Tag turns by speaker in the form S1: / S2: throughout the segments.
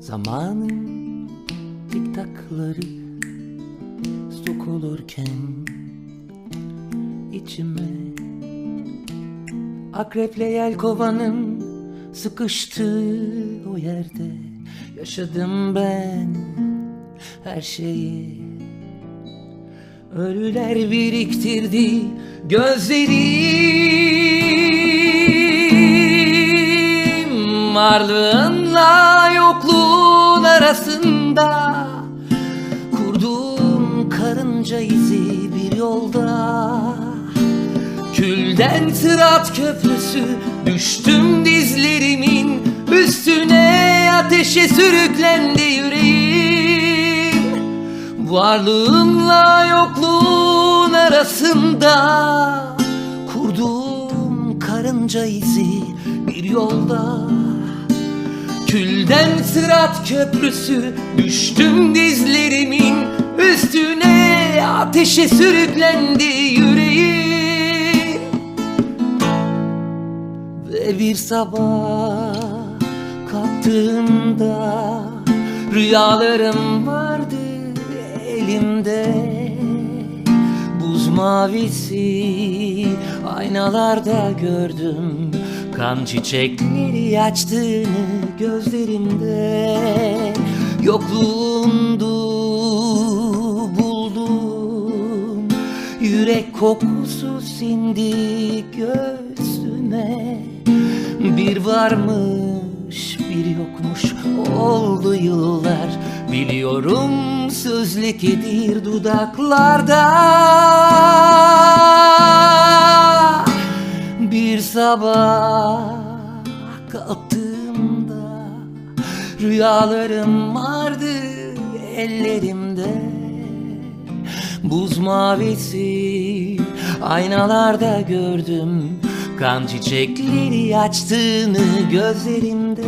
S1: Zamanın tiktakları sokulurken içime Akreple yelkovanın sıkıştığı o yerde Yaşadım ben her şeyi. Ölüler biriktirdi gözlerim Varlığınla yokluğun arasında Kurduğum karınca izi bir yolda. Külden sırat köprüsü düştüm dizlerimin Üstüne ateşe sürüklendi yüreğim. Varlığınla yokluğun arasında Kurduğum karınca izi bir yolda Külden sırat köprüsü düştüm dizlerimin Üstüne ateşe sürüklendi yüreğim. Ve bir sabah kalktığımda Rüyalarım vardı elimde. Buz mavisi aynalarda gördüm Kan çiçekleri açtığını gözlerimde Yokluğundu buldum. Yürek kokusu sindi göğsüme. Bir varmış bir yokmuş. Oldu yıllar. Biliyorum sözlekedir dudaklarda. Bir sabah kalktığımda Rüyalarım vardı ellerimde. Buz mavisi aynalarda gördüm Kan çiçekleri açtığını gözlerimde.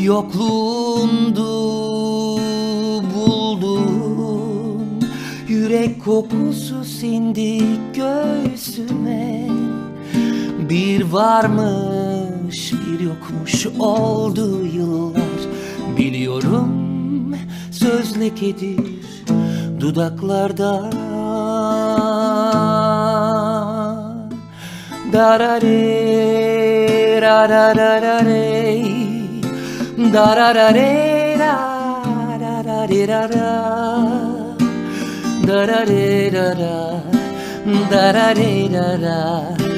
S1: Yokluğundu buldum Yürek kokusu sindi göğsüme Bir varmış bir yokmuş oldu yıllar. Biliyorum söz lekedir dudaklarda. Darare rarararare Dararare rarararara Darare rara Darare rara